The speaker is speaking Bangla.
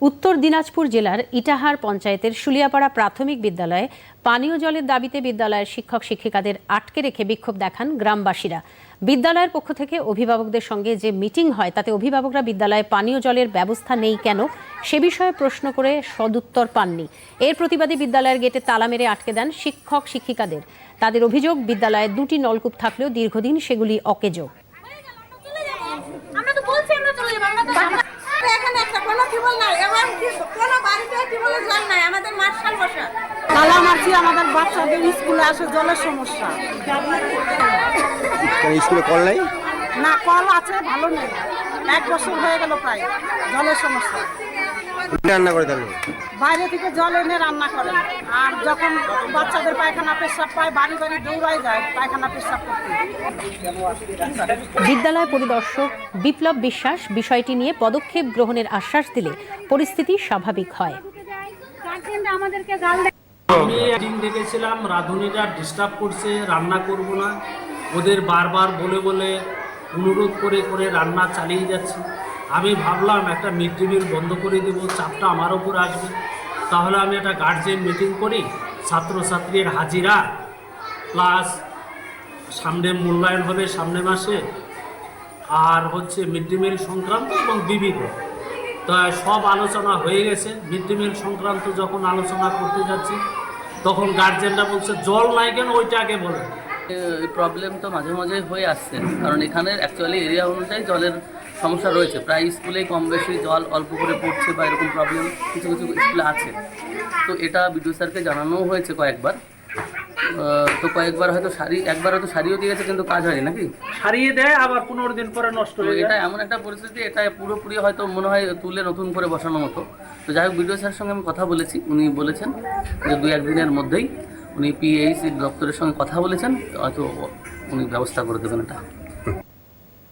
উত্তর দিনাজপুর জেলার ইটাহার পঞ্চায়েতের শুলিয়াপাড়া প্রাথমিক বিদ্যালয়ে পানীয় জলের দাবিতে বিদ্যালয়ের শিক্ষক শিক্ষিকাদের আটকে রেখে বিক্ষোভ দেখান গ্রামবাসীরা। বিদ্যালয়ের পক্ষ থেকে অভিভাবকদের সঙ্গে যে মিটিং হয়, তাতে অভিভাবকরা বিদ্যালয়ে পানীয় জলের ব্যবস্থা নেই কেন? সে বিষয়ে প্রশ্ন করে সদুত্তর পাননি। এর প্রতিবাদে বিদ্যালয়ের গেটে তালা মেরে আটকে দেন শিক্ষক শিক্ষিকাদের। তাদের অভিযোগ, বিদ্যালয়ে দুটি নলকূপ থাকলেও দীর্ঘদিন সেগুলি অকেজো আমরা তো বলছি আমরা চলে যাব আমরা তো এখানে একটা কোনো টিউবওয়েল নাই এবং কি- কোনো বাড়িতে টিউবওয়েলের জল নাই আমাদের মার্শাল বসা। তালা মারছি আমাদের বাচ্চাদের স্কুলে আসে জলের সমস্যা। স্কুলে কল নাই? না কল আছে ভালো নেই। এক বছর হয়ে গেল প্রায় জলের সমস্যা। রান্না করে তাহলে? বাইরে থেকে জল এনে রান্না করে। আর যখন বাচ্চাদের পায়খানা পেশাব পায় বাড়ি বাড়ি দৌড়াই যায় পায়খানা পেশাব করতে। বিদ্যালয় পরিদর্শক বিপ্লব বিশ্বাস বিষয়টি নিয়ে পদক্ষেপ গ্রহণের আশ্বাস দিলে পরিস্থিতি স্বাভাবিক হয়। আমি একদিন দেখেছিলাম, রাঁধুনিরা ডিস্টার্ব করছে, রান্না করব না। ওদের বারবার বলে বলে অনুরোধ করে করে রান্না চালিয়ে যাচ্ছে। আমি ভাবলাম একটা মিড ডে মিল বন্ধ করে দেবো, চাপটা আমার ওপর আসবে। তাহলে আমি একটা গার্জেন মিটিং করি, ছাত্রছাত্রীর হাজিরা প্লাস সামনে মূল্যায়ন হবে সামনে মাসে, আর হচ্ছে মিড ডে মিল সংক্রান্ত এবং বিবিধ। তা সব আলোচনা হয়ে গেছে। মিড ডে মিল সংক্রান্ত যখন আলোচনা করতে যাচ্ছি, তখন গার্জেনরা বলছে, জল নাই কেন? ওইটা আগে বলে। প্রবলেম তো মাঝে মাঝে হয়ে আসছে। কারণ এখানে অ্যাকচুয়ালি এরিয়া অনুযায়ী জলের সমস্যা রয়েছে। প্রায় স্কুলেই কম বেশি জল অল্প করে পড়ছে বা এরকম প্রবলেম কিছু কিছু স্কুলে আছে। তো এটা বিডিও স্যারকে জানানোও হয়েছে কয়েকবার। তো কয়েকবার হয়তো সারি একবার হয়তো সারিয়েও গেছে কিন্তু কাজ হয়নি নাকি? সারিয়ে দেয় আবার পনেরো দিন পরে নষ্ট হয়ে এটা এমন একটা পরিস্থিতি এটা পুরোপুরি হয়তো মনে হয় তুলে নতুন করে বসানো মতো। তো যাই হোক বিডিও স্যারের সঙ্গে আমি কথা বলেছি উনি বলেছেন যে দু একদিনের মধ্যেই উনি পিএইচি দপ্তরের সঙ্গে কথা বলেছেন হয়তো উনি ব্যবস্থা করে দেবেন এটা।